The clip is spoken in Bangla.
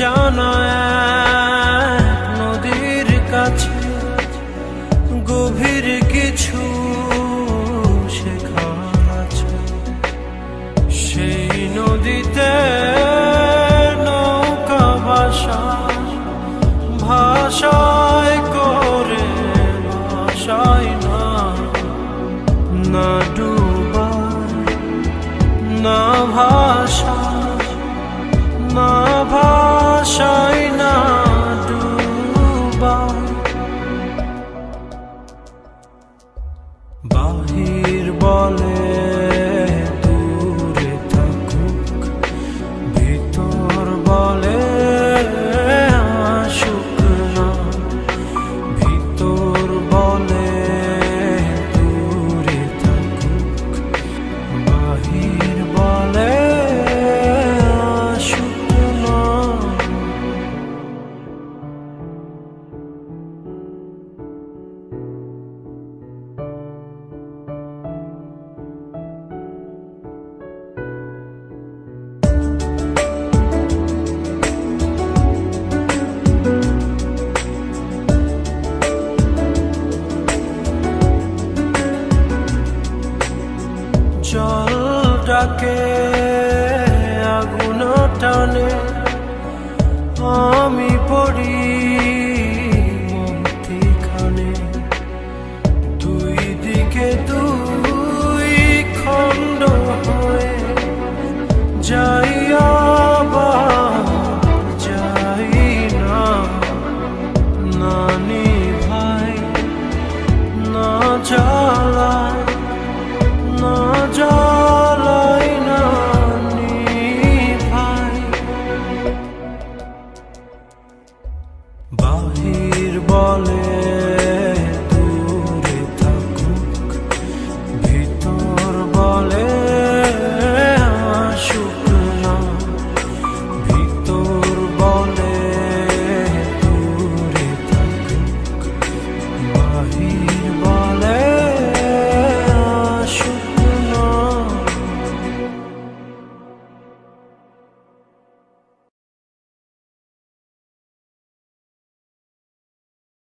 না এক নদীর কাছে গভীর কিছু বাহির বলে। ডাকে